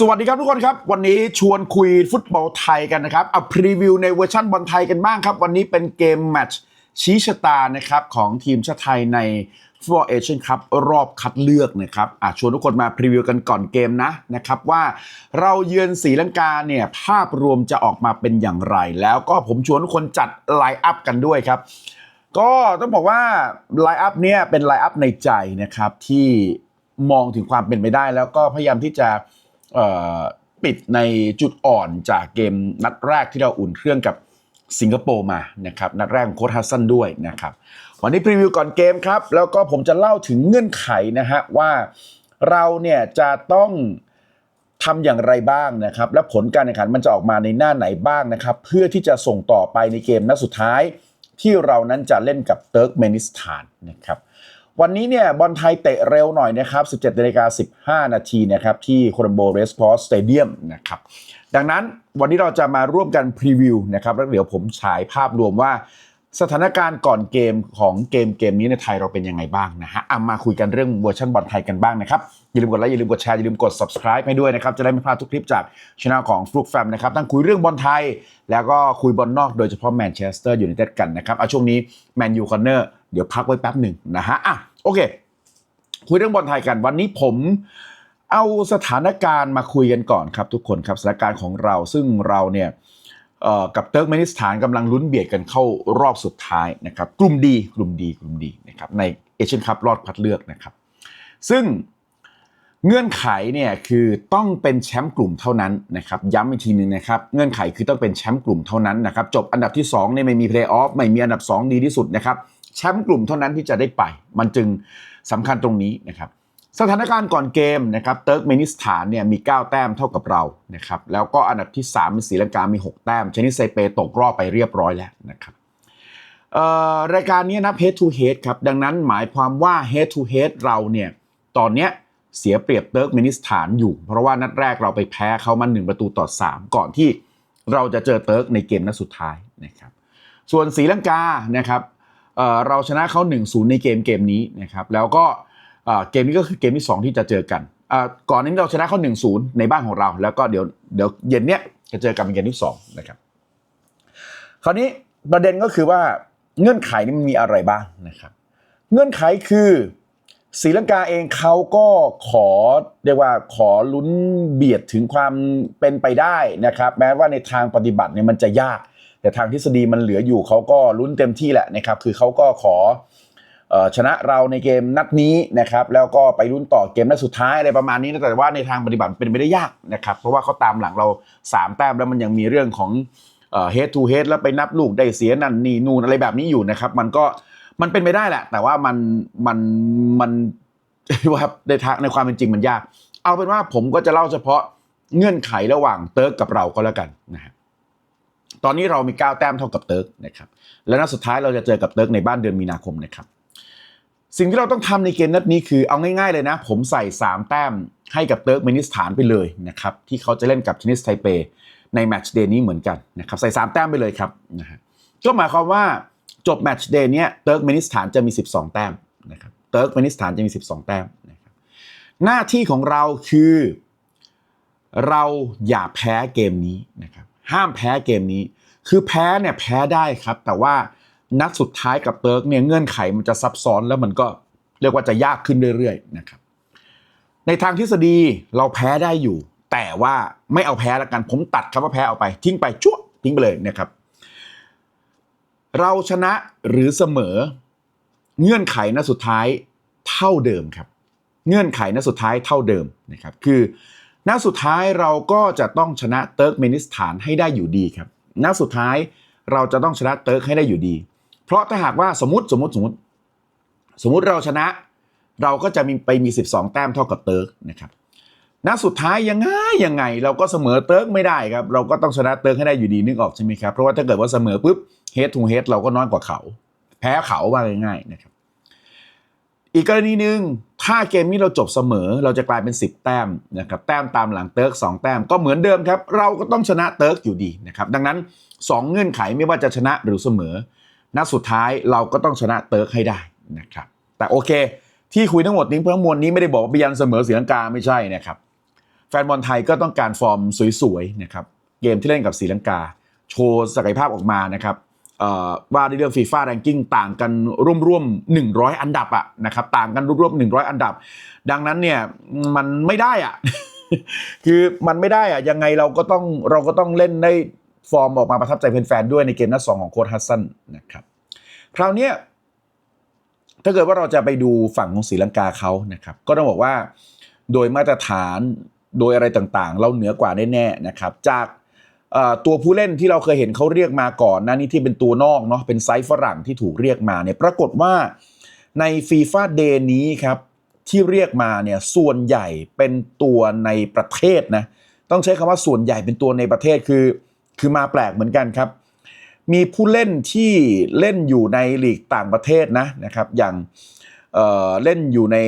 สวัสดีครับทุกคนครับ วันนี้ชวนคุยฟุตบอลไทยกันนะครับเอาพรีวิวในเวอร์ชันบอลไทยกันบ้างครับ วันนี้เป็นเกมแมตช์ชี้ชะตานะครับของทีมชาติไทยในฟุตบอลเอเชียนคัพรอบคัดเลือกนะครับอะชวนทุกคนมาพรีวิวกันก่อนเกมนะนะครับว่าเราเยือนศรีลังกาเนี่ยภาพรวมจะออกมาเป็นอย่างไร แล้วก็ผมชวนทุกคนจัดไลน์อัพกันด้วยครับ ก็ต้องบอกว่าไลน์อัพเนี่ยเป็นไลน์อัพในใจนะครับที่มองถึงความเป็นไปได้ แล้วก็พยายามที่จะ ปิดในจุดอ่อนจากเกมนัดแรกที่เราอุ่นเครื่องกับสิงคโปร์มานะครับนัดแรกของโค้ชฮัสซันด้วยนะครับวันนี้พรีวิวก่อนเกมครับ แล้วก็ผมจะเล่าถึงเงื่อนไขนะฮะว่าเราเนี่ยจะต้องทำอย่างไรบ้างนะครับ และผลการแข่งขันมันจะออกมาในหน้าไหนบ้างนะครับ เพื่อที่จะส่งต่อไปในเกมนัดสุดท้าย ที่เรานั้นจะเล่นกับเติร์กเมนิสถานนะครับ วันนี้เนี่ยบอลไทยเตะเร็วหน่อยนะครับ 17นาฬิกา15 นาทีนะครับที่โคลัมโบเรสพอสสเตเดียมนะครับดังนั้นวันนี้เราจะมาร่วมกันพรีวิวนะครับแล้วเดี๋ยวผมฉายภาพรวมว่า สถานการณ์ก่อนเกมของเกมเกมนี้ในไทยเราเป็นยังไงบ้างนะฮะเอามาคุยกันเรื่องเวอร์ชันบอลไทยกันบ้างนะครับ อย่าลืมกดไลค์อย่าลืมกดแชร์อย่าลืมกด subscribe ให้ด้วยนะครับ จะได้ไม่พลาดทุกคลิปจากช่องของฟลุกแฟมนะครับทั้งคุยเรื่องบอลไทย แล้วก็คุยบอลนอกโดยเฉพาะแมนเชสเตอร์ยูไนเต็ดกันนะครับเอาช่วงนี้แมนยูคอนเนอร์เดี๋ยวพักไว้แป๊บหนึ่งนะฮะอะ โอเค คุยเรื่องบอลไทยกันวันนี้ผมเอาสถานการณ์มาคุยกันก่อนครับทุกคนครับสถานการณ์ของเราซึ่งเราเนี่ยกับเติร์กเมนิสถานกำลังลุ้นเบียดกันเข้ารอบสุดท้ายนะครับกลุ่มดีกลุ่มดีกลุ่มดีนะครับในเอเชียนคัพรอบคัดเลือกนะครับ ซึ่งเงื่อนไขเนี่ยคือต้องเป็นแชมป์กลุ่มเท่านั้นนะครับย้ำอีกทีหนึงนะครับเงื่อนไขคือต้องเป็นแชมป์กลุ่มเท่านั้นนะครับจบอันดับที่2เนี่ยไม่มีเพลย์ออฟไม่มีอันดับ 2 ดีที่สุดนะครับ แชมป์กลุ่มเท่านั้นที่จะได้ไป มันจึงสำคัญตรงนี้นะครับสถานการณ์ก่อนเกมนะครับเติร์กเมนิสถานเนี่ยมี 9 แต้มเท่ากับเรานะครับแล้วก็อันดับที่3เป็นศรีลังกามี 6 แต้ม ชนิดไซเปตกรอบไปเรียบร้อยแล้วนะครับรายการนี้นับ head to head ครับดังนั้นหมายความว่า head to head เราเนี่ยตอนเนี้ยเสียเปรียบเติร์กเมนิสถานอยู่ เพราะว่านัดแรกเราไปแพ้เขามาหนึ่งประตูต่อ 3 ก่อนที่เราจะเจอเติร์กในเกมนัดสุดท้ายนะครับส่วนศรีลังกานะครับ เราชนะเขา1-0ในเกมเกมนี้นะครับแล้วก็เกมนี้ก็คือเกมที่ 2 ที่จะเจอกันก่อนนี้เราชนะเขา1-0ในบ้านของเรา แล้วก็เดี๋ยวเดี๋ยวเย็นเนี้ยจะเจอกันเป็นเกมที่สองนะครับคราวนี้ประเด็นก็คือว่าเงื่อนไขนี่มันมีอะไรบ้างนะครับ เงื่อนไขคือศรีลังกาเองเขาก็ขอเรียกว่าขอลุ้นเบียดถึงความเป็นไปได้นะครับ แม้ว่าในทางปฏิบัติเนี่ยมันจะยาก แต่ทางทฤษฎีมันเหลืออยู่เขาก็ลุ้นเต็มที่แหละนะครับ คือเขาก็ขอออชนะเราในเกมนัดนี้นะครับ แล้วก็ไปลุ้นต่อเกมนัดสุดท้ายอะไรประมาณนี้นะแต่ว่าในทางปฏิบัติเป็นไปได้ยากนะครับ เพราะว่าเขาตามหลังเราสามแต้มแล้วมันยังมีเรื่องของเฮดทูเฮดแล้วไปนับลูกได้เสียนั่นนี่นู่นอะไรแบบนี้อยู่นะครับ มันก็มันเป็นไปได้แหละ แต่ว่ามันมันมันว่าในทางในความเป็นจริงมันยาก เอาเป็นว่าผมก็จะเล่าเฉพาะเงื่อนไขระหว่างเติร์กกับเราก็แล้วกันนะฮะ ตอนนี้เรามี 9 แต้มเท่ากับเติร์กนะครับและนัดสุดท้ายเราจะเจอกับเติร์กในบ้านเดือนมีนาคมนะครับสิ่งที่เราต้องทำในเกมนัดนี้คือเอาง่ายๆเลยนะ ผมใส่ 3 แต้มให้กับเติร์กเมนิสถานไปเลยนะครับที่เขาจะเล่นกับเทนนิสไทเปในแมตช์เดย์นี้เหมือนกันนะครับใส่ 3 แต้มไปเลยครับนะฮะก็หมายความว่าจบแมตช์เดย์นี้เติร์กเมนิสถานจะมี 12 แต้มนะครับเติร์กเมนิสถานจะมี 12 แต้มนะครับหน้าที่ของเราคือ เราอย่าแพ้เกมนี้นะครับ ห้ามแพ้เกมนี้ คือแพ้เนี่ยแพ้ได้ครับ แต่ว่านัดสุดท้ายกับเติร์กเนี่ยเงื่อนไขมันจะซับซ้อนแล้วมันก็เรียกว่าจะยากขึ้นเรื่อยๆนะครับ ในทางทฤษฎีเราแพ้ได้อยู่ แต่ว่าไม่เอาแพ้ละกันผมตัดคำว่าแพ้ออกไป ทิ้งไปชั่วทิ้งไปเลยนะครับ เราชนะหรือเสมอ เงื่อนไขนัดสุดท้ายเท่าเดิมครับ เงื่อนไขนัดสุดท้ายเท่าเดิมนะครับ คือ นัดสุดท้ายเราก็จะต้องชนะเติร์กเมนิสถานให้ได้อยู่ดีครับนัดสุดท้ายเราจะต้องชนะเติร์กให้ได้อยู่ดี เพราะถ้าหากว่าสมมติสมมติสมมติ สมมติเราชนะ เราก็จะมีไปมี 12 แต้มเท่ากับเติร์กนะครับนัดสุดท้ายยังไงยังไง เราก็เสมอเติร์กไม่ได้ครับ เราก็ต้องชนะเติร์กให้ได้อยู่ดีนึกออกใช่ไหมครับเพราะว่าถ้าเกิดว่าเสมอปุ๊บเฮดทูเฮดเราก็น้อยกว่าเขา แพ้เขาว่าง่ายๆนะครับ อีกกรณีหนึ่ง ถ้าเกมนี้เราจบเสมอเราจะกลายเป็น 10 แต้มนะครับแต้มตามหลังเติร์ก2แต้มก็เหมือนเดิมครับ เราก็ต้องชนะเติร์กอยู่ดีนะครับดังนั้น 2 เงื่อนไขไม่ว่าจะชนะหรือเสมอนัดสุดท้ายเราก็ต้องชนะเติร์กให้ได้นะครับแต่โอเค ที่คุยทั้งหมดนี้เพื่อมวลนี้ไม่ได้บอกว่าพยันเสมอเสียงกาไม่ใช่นะครับแฟนบอลไทยก็ต้องการฟอร์มสวยๆนะครับเกมที่เล่นกับศรีลังกา โชว์ศักยภาพออกมานะครับ ว่าในเรื่องฟีฟ่าแรงกิ้งต่างกันร่วมๆ100 อันดับอะนะครับต่างกันร่วมๆ100 อันดับ ดังนั้นเนี่ยมันไม่ได้อะคือมันไม่ได้อะยังไงเราก็ต้องเราก็ต้องเล่นได้ฟอร์มออกมาประทับใจแฟนๆด้วยในเกมนัดสองของโค้ชฮัสซันนะครับคราวนี้ถ้าเกิดว่าเราจะไปดูฝั่งของศรีลังกาเขานะครับ ก็ต้องบอกว่าโดยมาตรฐานโดยอะไรต่างๆ เราเหนือกว่าแน่ๆนะครับ จาก ตัวผู้เล่นที่เราเคยเห็นเขาเรียกมาก่อนนะนี่ที่เป็นตัวนอกเนาะเป็นไซส์ฝรั่งที่ถูกเรียกมาเนี่ยปรากฏว่าในฟีฟ่าเดย์นี้ครับที่เรียกมาเนี่ยส่วนใหญ่เป็นตัวในประเทศนะต้องใช้คำว่าส่วนใหญ่เป็นตัวในประเทศคือ คือมาแปลกเหมือนกันครับ มีผู้เล่นที่เล่นอยู่ในลีกต่างประเทศนะนะครับอย่างเเล่นอยู่ใน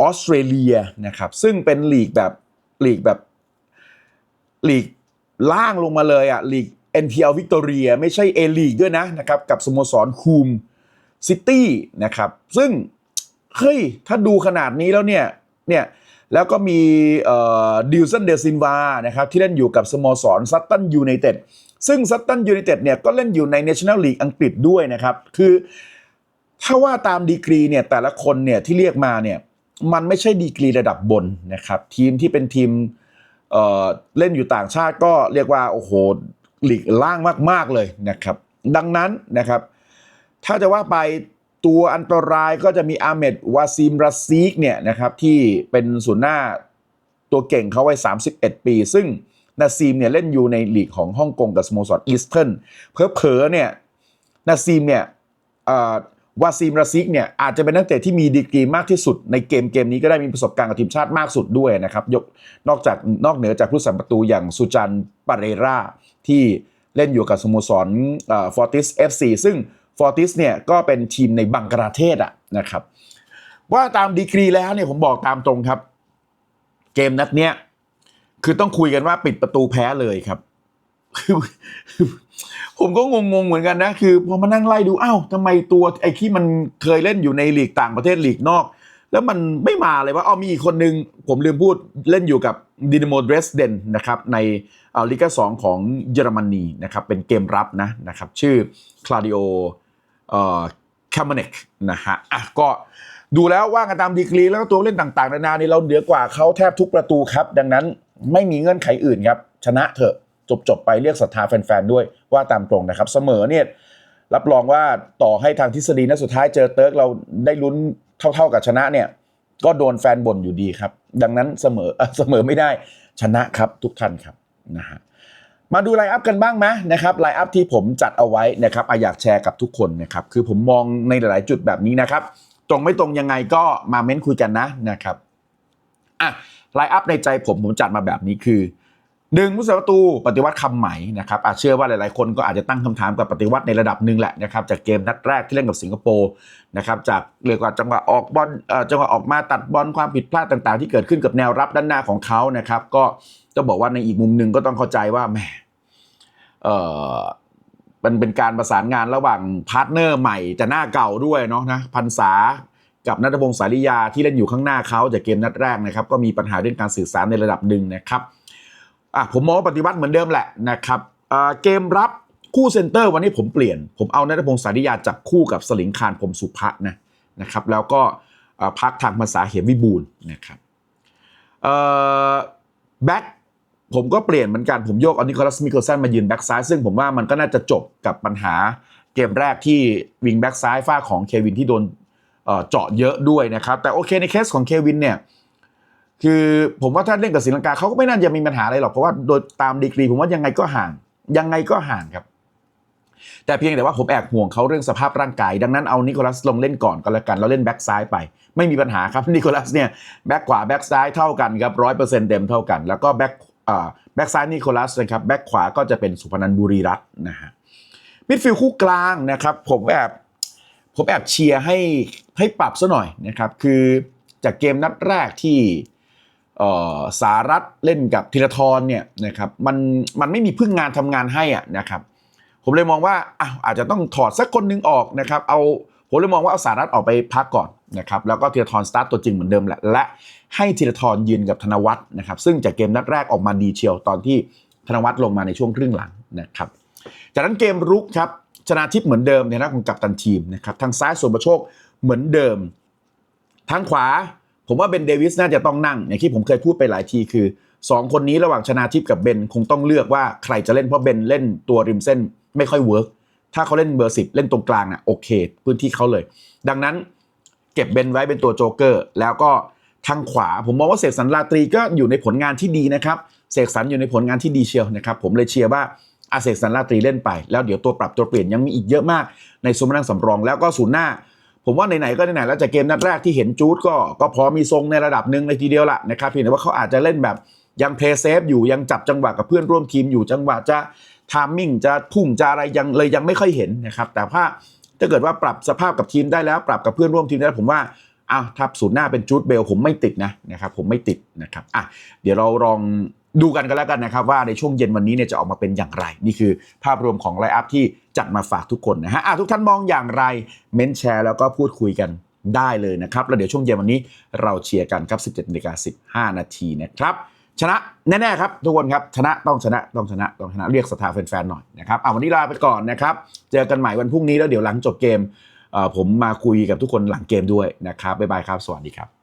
ออสเตรเลียนะครับซึ่งเป็นลีกแบบลีกแบบลีก ล่างลงมาเลยอะลีก NPL วิกตอเรียไม่ใช่เอลีกด้วยนะนะครับ กับสโมสรคูมซิตี้นะครับ ซึ่ง เฮ้ย ถ้าดูขนาดนี้แล้วเนี่ยเนี่ยแล้วก็มีดิวซันเดซินวานะครับที่เล่นอยู่กับสโมสรซัตตันยูไนเต็ดซึ่งซัตตันยูไนเต็ดเนี่ยก็เล่นอยู่ใน National League อังกฤษด้วยนะครับ คือถ้าว่าตามดีกรีเนี่ยแต่ละคนเนี่ยที่เรียกมาเนี่ยมันไม่ใช่ดีกรีระดับบนนะครับ ทีมที่เป็นทีม เเล่นอยู่ต่างชาติก็เรียกว่าโอ้โหหลีกล่างมากๆเลยนะครับ ดังนั้นนะครับ ถ้าจะว่าไปตัวอันตรายก็จะมีอาเมดวาซิมราซีกเนี่ยนะครับที่เป็นศูนย์หน้าตัวเก่งเขาไว้ 31 ปี ซึ่งนาซีมเนี่ยเล่นอยู่ในลีกของฮ่องกงกับสโมสรอีสเทิร์นเพอๆเนี่ยนาซีมเนี่ยอ ว่าซิมราซิกเนี่ยอาจจะเป็นนักเตะที่มีดีกรีมากที่สุดในเกมเกมนี้ก็ได้มีประสบการณ์กับทีมชาติมากสุดด้วยนะครับยกนอกจากนอกเหนือจากผู้สัมประตูอย่างสุจันปาเรราที่เล่นอยู่กับสโมสรฟอร์ติสเอฟซีซึ่งฟอร์ติสเนี่ยก็เป็นทีมในบังกลาเทศอะนะครับว่าตามดีกรีแล้วเนี่ยผมบอกตามตรงครับ เกมนัดเนี้ยคือต้องคุยกันว่าปิดประตูแพ้เลยครับ คือผมก็งงๆเหมือนกันนะ คือพอมานั่งไล่ดูอ้าวทำไมตัวไอ้ที่มันเคยเล่นอยู่ในลีกต่างประเทศลีกนอก แล้วมันไม่มาเลยว่าอ๋อมีอีกคนนึง ผมลืมพูดเล่นอยู่กับดินาโมเดรสเดนนะครับ ในเอ่อลีกาสองของเยอรมนีนะครับ เป็นเกมรับนะนะครับ ชื่อคลาดิโอเอ่อแคมเนกนะฮะอะก็ดูแล้วว่ากันตามดีกรี แล้วก็ตัวเล่นต่างๆ นานานี่เราเหนือกว่าเขาแทบทุกประตูครับ ดังนั้นไม่มีเงื่อนไขอื่นครับ ชนะเถอะ จบจบๆไปเรียกศรัทธาแฟนๆด้วยว่าตามตรงนะครับ เสมอเนี่ยรับรองว่าต่อให้ทางทฤษฎีนัดสุดท้ายเจอเติร์กเราได้ลุ้นเท่าๆกับชนะเนี่ยก็โดนแฟนบ่นอยู่ดีครับ ดังนั้นเสมอเสมอไม่ได้ชนะครับทุกท่านครับนะฮะมาดูไลน์อัพกันบ้างไหมนะครับไลน์อัพที่ผมจัดเอาไว้นะครับออยากแชร์กับทุกคนนะครับคือผมมองในหลายๆจุดแบบนี้นะครับ ตรงไม่ตรงยังไงก็มาเม้นคุยกันนะนะครับอะไลน์อัพในใจผมผมจัดมาแบบนี้คือ หนึ่งผู้สาประตูปฏิวัติคำใหม่นะครับอาจเชื่อว่าหลายๆ คนก็อาจจะตั้งคำถามกับปฏิวัติในระดับหนึ่งแหละนะครับจากเกมนัดแรกที่เล่นกับสิงคโปร์นะครับจากเรียกว่าจังหวะออกบอลจังหวะออกมาตัดบอลความผิดพลาดต่างๆ ที่เกิดขึ้นกับแนวรับด้านหน้าของเขานะครับก็จะบอกว่าในอีกมุมหนึ่งก็ต้องเข้าใจว่าแหมเออมันเป็นการประสานงานระหว่างพาร์ทเนอร์ใหม่แต่หน้าเก่าด้วยเนาะนะพันษากับนัทพงศ์สาริยาที่เล่นอยู่ข้างหน้าเขาจากเกมนัดแรกนะครับก็มีปัญหาเรื่องการสื่อสารในระดับหนึ่งนะครับ อะผมมองว่าปฏิวัติเหมือนเดิมแหละนะครับเกมรับคู่เซนเตอร์วันนี้ผมเปลี่ยน ผมเอานัทพงศ์สาริยาจับคู่กับสลิงคารพรมสุภะนะนะครับแล้วก็พักทางภาษาเหมวิบูลย์นะครับแบ็คผมก็เปลี่ยนเหมือนกัน ผมโยกอนิโคลัสมิเคิลสันมายืนแบ็คซ้าย ซึ่งผมว่ามันก็น่าจะจบกับปัญหาเกมแรกที่วิงแบ็คซ้ายฝ้าของเควินที่โดนเจาะเยอะด้วยนะครับ แต่โอเคในเคสของเควินเนี่ย คือผมว่าถ้าเล่นกับศรีลังกาเขาก็ไม่น่าจะมีปัญหาอะไรหรอกเพราะว่าโดยตามดีกรีผมว่ายังไงก็ห่าง ยังไงก็ห่างครับ แต่เพียงแต่ว่าผมแอบห่วงเขาเรื่องสภาพร่างกาย ดังนั้นเอานิโคลัสลงเล่นก่อนก็แล้วกันแล้วเล่นแบ็กซ้ายไป ไม่มีปัญหาครับนิโคลัสเนี่ยแบ็กขวาแบ็กซ้ายเท่ากันครับร้อยเปอร์เซ็นต์เต็มเท่ากัน แล้วก็แบ็กแบ็กซ้ายนิโคลัสนะครับแบ็กขวาก็จะเป็นสุพนันบุรีรัตน์นะฮะมิดฟิลด์คู่กลางนะครับ ผมแอบผมแอบเชียร์ให้ให้ปรับซะหน่อยนะครับ คือจากเกมนัดแรกที่ สารัฐเล่นกับธีรทรเนี่ยนะครับมันมันไม่มีพึ่งงานทำงานให้อะนะครับ ผมเลยมองว่าอ้าวอาจจะต้องถอดสักคนหนึงออกนะครับ เอาผมเลยมองว่าเอาสารัตออกไปพักก่อนนะครับแล้วก็ธีรทรสตาร์ทตัวจริงเหมือนเดิมแหละและให้ธีรทรยืนกับธนวัฒน์นะครับ ซึ่งจากเกมนัดแรกออกมาดีเชียวตอนที่ธนวัฒน์ลงมาในช่วงครึ่งหลังนะครับ จากนั้นเกมรุกครับชนะทิพย์เหมือนเดิมในหน้าของกัปตันทีมนะครับทางซ้ายส่วนประโชคเหมือนเดิมทางขวา ผมว่าเบนเดวิสน่าจะต้องนั่ง อย่างที่ผมเคยพูดไปหลายทีคือ 2 คนนี้ระหว่างชนาทิพย์กับเบนคงต้องเลือกว่าใครจะเล่นเพราะเบนเล่นตัวริมเส้นไม่ค่อยเวิร์กถ้าเขาเล่นเบอร์สิบเล่นตรงกลางน่ะโอเค พื้นที่เขาเลย ดังนั้นเก็บเบนไว้เป็นตัวโจ๊กเกอร์ แล้วก็ทางขวา ผมมองว่าเสกสรรลาตรีก็อยู่ในผลงานที่ดีนะครับเสกสรรอยู่ในผลงานที่ดีเชียวนะครับผมเลยเชียร์ว่าอาเสกสรรลาตรีเล่นไป แล้วเดี๋ยวตัวปรับตัวเปลี่ยนยังมีอีกเยอะมากในสมนั่งสำรองแล้วก็ศูนย์หน้า ผมว่าไหนๆก็ไหนๆแล้วจากเกมนัดแรกที่เห็นจูดก็ก็พอมีทรงในระดับหนึ่งเลยทีเดียวละนะครับเพียงแต่ว่าเขาอาจจะเล่นแบบยังเพลย์เซฟอยู่ยังจับจังหวะกับเพื่อนร่วมทีมอยู่จังหวะจะทามมิ่งจะพุ่งจะอะไรยังเลยยังไม่ค่อยเห็นนะครับแต่ถ้าถ้าเกิดว่าปรับสภาพกับทีมได้แล้ว ปรับกับเพื่อนร่วมทีมได้ผมว่าอ้าวถ้าศูนย์หน้าเป็นจูดเบลผมไม่ติดนะนะครับผมไม่ติดนะครับอะเดี๋ยวเราลอง ดูกันกันแล้วกันนะครับว่าในช่วงเย็นวันนี้เนี่ยจะออกมาเป็นอย่างไร นี่คือภาพรวมของไลฟ์อัพที่จัดมาฝากทุกคนนะฮะอะทุกท่านมองอย่างไรเม้นแชร์แล้วก็พูดคุยกันได้เลยนะครับแล้วเดี๋ยวช่วงเย็นวันนี้เราเชียร์กันครับ 17นาฬิกา15 นาทีนะครับชนะแน่ๆครับทุกคนครับชนะต้องชนะต้องชนะต้องชนะเรียกศรัทธาแฟนๆหน่อยนะครับอะวันนี้ลาไปก่อนนะครับเจอกันใหม่วันพรุ่งนี้แล้วเดี๋ยวหลังจบเกมเอ่อผมมาคุยกับทุกคนหลังเกมด้วยนะครับบ๊ายบายครับ สวัสดีครับ